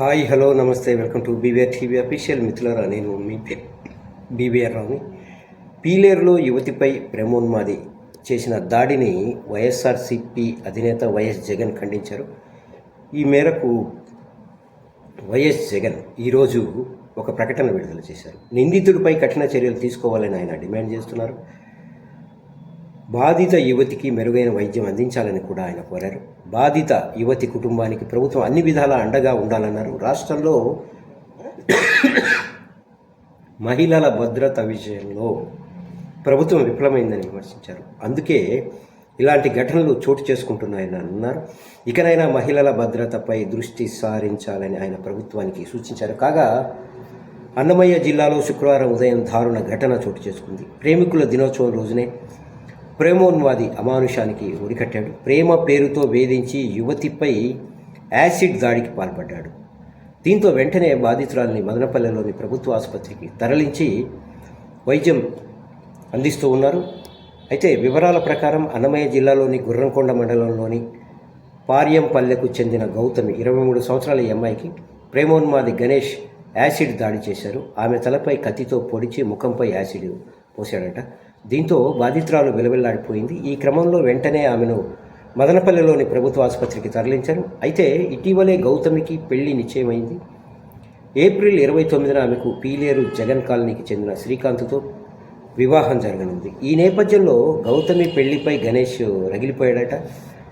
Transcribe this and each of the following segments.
Hi hello namaste welcome to BVR TV official మిత్రులరా నేను మీ BVR రావుని. పీలేరులో యువతిపై ప్రేమోన్మాది చేసిన దాడిని వైఎస్ఆర్సిపి అధినేత వైఎస్ జగన్ ఖండించారు. ఈ మేరకు వైఎస్ జగన్ ఈరోజు ఒక ప్రకటన విడుదల చేశారు. నిందితుడిపై కఠిన చర్యలు తీసుకోవాలని ఆయన డిమాండ్ చేస్తున్నారు. బాధిత యువతికి మెరుగైన వైద్యం అందించాలని కూడా ఆయన కోరారు. బాధిత యువతి కుటుంబానికి ప్రభుత్వం అన్ని విధాల అండగా ఉండాలన్నారు. రాష్ట్రంలో మహిళల భద్రత విషయంలో ప్రభుత్వం విఫలమైందని విమర్శించారు. అందుకే ఇలాంటి ఘటనలు చోటు చేసుకుంటున్నాయని అన్నారు. ఇకనైనా మహిళల భద్రతపై దృష్టి సారించాలని ఆయన ప్రభుత్వానికి సూచించారు. కాగా అన్నమయ్య జిల్లాలో శుక్రవారం ఉదయం దారుణ ఘటన చోటు చేసుకుంది. ప్రేమికుల దినోత్సవం రోజునే ప్రేమోన్వాది అమానుషానికి ఒడికట్టాడు. ప్రేమ పేరుతో వేధించి యువతిపై యాసిడ్ దాడికి పాల్పడ్డాడు. దీంతో వెంటనే బాధితురాలిని మదనపల్లెలోని ప్రభుత్వ ఆసుపత్రికి తరలించి వైద్యం అందిస్తూ ఉన్నారు. అయితే వివరాల ప్రకారం అన్నమయ్య జిల్లాలోని గుర్రంకొండ మండలంలోని పార్యంపల్లెకు చెందిన గౌతమి ఇరవై మూడు సంవత్సరాల ఈ అమ్మాయికి ప్రేమోన్మాది గణేష్ యాసిడ్ దాడి చేశారు. ఆమె తలపై కత్తితో పొడిచి ముఖంపై యాసిడ్ పోశాడట. దీంతో బాధితురాలు విలవిల్లాడిపోయింది. ఈ క్రమంలో వెంటనే ఆమెను మదనపల్లెలోని ప్రభుత్వ ఆసుపత్రికి తరలించారు. అయితే ఇటీవలే గౌతమికి పెళ్ళి నిశ్చయమైంది. ఏప్రిల్ ఇరవై తొమ్మిదిన ఆమెకు పీలేరు జగన్ కాలనీకి చెందిన శ్రీకాంత్తో వివాహం జరగనుంది. ఈ నేపథ్యంలో గౌతమి పెళ్ళిపై గణేష్ రగిలిపోయాడట.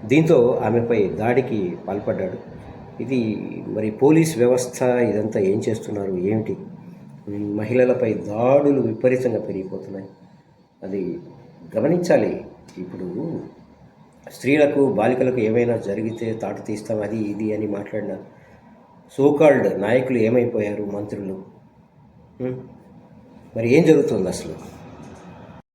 దీంతో ఆమెపై దాడికి పాల్పడ్డాడు. ఇది మరి పోలీస్ వ్యవస్థ ఇదంతా ఏం చేస్తున్నారు? ఏమిటి? మహిళలపై దాడులు విపరీతంగా పెరిగిపోతున్నాయి. అది గమనించాలి. ఇప్పుడు స్త్రీలకు బాలికలకు ఏమైనా జరిగితే తాటు తీస్తాం అది ఇది అని మాట్లాడిన సోకాల్డ్ నాయకులు ఏమైపోయారు? మంత్రులు. మరి ఏం జరుగుతుంది అసలు?